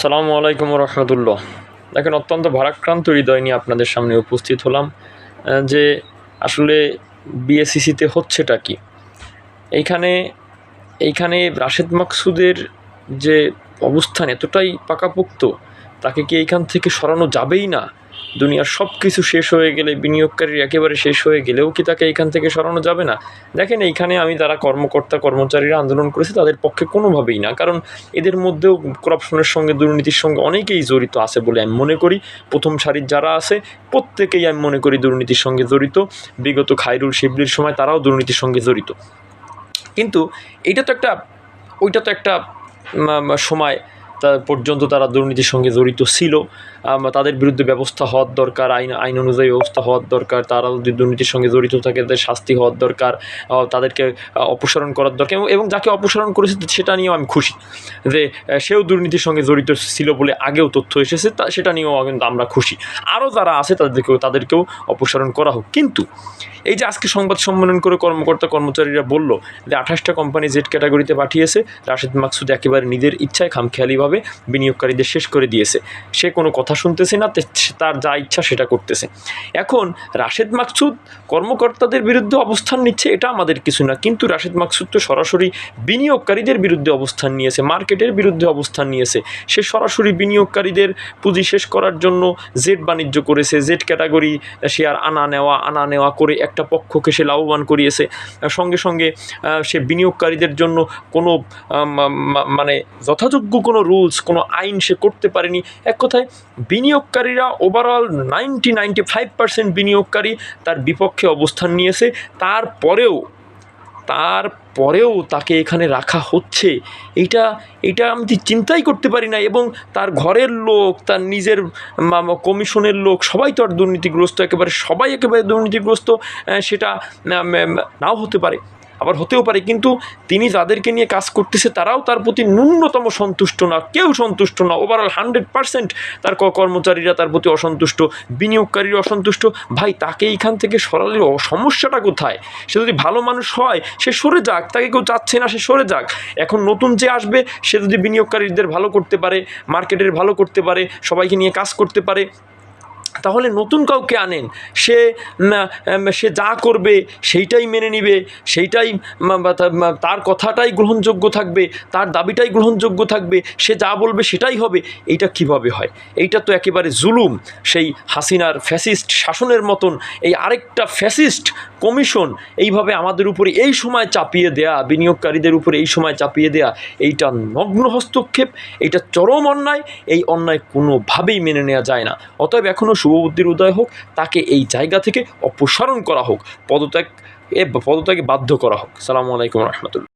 সালামু আলাইকুম রহমতুল্লাহ। দেখেন, অত্যন্ত ভারাক্রান্ত হৃদয় নিয়ে আপনাদের সামনে উপস্থিত হলাম যে আসলে বিএসিসিতে হচ্ছেটা কি? এইখানে এইখানে রাশেদ মাকসুদের যে অবস্থান এতটাই পাকাপোক্ত, তাকে কি এইখান থেকে সরানো যাবেই না? দুনিয়ার সব কিছু শেষ হয়ে গেলে, বিনিয়োগকারীর একেবারে শেষ হয়ে গেলেও কি তাকে এখান থেকে সরানো যাবে না? দেখেন, এইখানে আমি যারা কর্মকর্তা, কর্মচারীরা আন্দোলন করেছে, তাদের পক্ষে কোনোভাবেই না। কারণ এদের মধ্যেও করাপশনের সঙ্গে, দুর্নীতির সঙ্গে অনেকেই জড়িত আছে বলে আমি মনে করি। প্রথম সারির যারা আছে, প্রত্যেকেই আমি মনে করি দুর্নীতির সঙ্গে জড়িত। বিগত খাইরুল শিবলির সময় তারাও দুর্নীতির সঙ্গে জড়িত। কিন্তু এইটা তো একটা, ওইটা তো একটা সময় পর্যন্ত তারা দুর্নীতির সঙ্গে জড়িত ছিল। তাদের বিরুদ্ধে ব্যবস্থা হওয়ার দরকার, আইন আইন অনুযায়ী ব্যবস্থা হওয়ার দরকার, তারা যদি দুর্নীতির সঙ্গে জড়িত থাকে, তাদের শাস্তি হওয়ার দরকার তাদেরকে অপসারণ করার দরকার এবং- যাকে অপসারণ করেছে সেটা নিয়েও আমি খুশি যে সেও দুর্নীতির সঙ্গে জড়িত ছিল বলে আগেও তথ্য এসেছে, তা সেটা নিয়েও কিন্তু আমরা খুশি। আরও যারা আছে তাদেরকেও তাদেরকেও অপসারণ করা হোক। কিন্তু এই যে আজকে সংবাদ সম্মেলন করে কর্মকর্তা কর্মচারীরা বলল যে, আঠাশটা কোম্পানি জেড ক্যাটাগরিতে পাঠিয়েছে, রাশেদ মাকসুদ একেবারে নিজের ইচ্ছায় খামখেয়ালিভাবে বিনিয়োগকারীদের শেষ করে দিয়েছে। সে কোনো কথা শুনতেছে না তার যা ইচ্ছা সেটা করতেছে। এখন রাশেদ মাকসুদ কর্মকর্তাদের বিরুদ্ধে অবস্থান নিচ্ছে, এটা আমাদের কিছু না। কিন্তু রাশেদ মাকসুদ তো সরাসরি বিনিয়োগকারীদের বিরুদ্ধে অবস্থান নিয়েছে, মার্কেটের বিরুদ্ধে অবস্থান নিয়েছে। সে সরাসরি বিনিয়োগকারীদের পুঁজি শেষ করার জন্য জেড বাণিজ্য করেছে, জেড ক্যাটাগরি শেয়ার আনা নেওয়া আনা নেওয়া করে একটা পক্ষকে সে লাভবান করিয়েছে। সঙ্গে সঙ্গে সে বিনিয়োগকারীদের জন্য কোনো মানে যথাযোগ্য কোনো রুলস কোনো আইন সে করতে পারেনি। এক কথায়, বিনিয়োগকারীরা overall ninety ninety five percent বিনিয়োগকারী তার বিপক্ষে অবস্থান নিয়েছে। তারপরেও তারপরেও তাকে এখানে রাখা হচ্ছে। এইটা এটা আমি চিন্তাই করতে পারি না এবং তার ঘরের লোক, তার নিজের কমিশনের লোক, সবাই তো আর দুর্নীতিগ্রস্ত, একেবারে সবাই একেবারে দুর্নীতিগ্রস্ত সেটা নাও হতে পারে। আবার হতেও পারে, কিন্তু তিনি যাদেরকে নিয়ে কাজ করতেছে তারাও তার প্রতি ন্যূনতম সন্তুষ্ট না, কেউ সন্তুষ্ট না। ওভারঅল হান্ড্রেড পার্সেন্ট তার কর্মচারীরা তার প্রতি অসন্তুষ্ট, বিনিয়োগকারীরা অসন্তুষ্ট। ভাই, তাকে এইখান থেকে সরালে সমস্যাটা কোথায়? সে যদি ভালো মানুষ হয়, সে সরে যাক, তাকে কেউ চাচ্ছে না, সে সরে যাক। এখন নতুন যে আসবে, সে যদি বিনিয়োগকারীদের ভালো করতে পারে মার্কেটের ভালো করতে পারে, সবাইকে নিয়ে কাজ করতে পারে তাহলে নতুন কাউকে আনেন। সে সে যা করবে সেইটাই মেনে নিবে, সেইটাই তার কথাটাই গ্রহণযোগ্য থাকবে, তার দাবিটাই গ্রহণযোগ্য থাকবে, সে যা বলবে সেটাই হবে। এইটা কীভাবে হয়? এইটা তো একেবারে জুলুম। সেই হাসিনার ফ্যাসিস্ট শাসনের মতন এই আরেকটা ফ্যাসিস্ট কমিশন এইভাবে আমাদের উপরে এই সময় চাপিয়ে দেয়া, বিনিয়োগকারীদের উপরে এই সময় চাপিয়ে দেয়া, এইটা নগ্ন হস্তক্ষেপ, এইটা চরম অন্যায়, এই অন্যায় কোনোভাবেই মেনে নেওয়া যায় না। অতএব এখনও শুভবুদ্ধির উদয় হোক, তাকে এই জায়গা থেকে অপসারণ করা হোক, পদত্যাগ, এ, পদত্যাগে বাধ্য করা হোক। সালামু আলাইকুম রহমতুল্লাহ।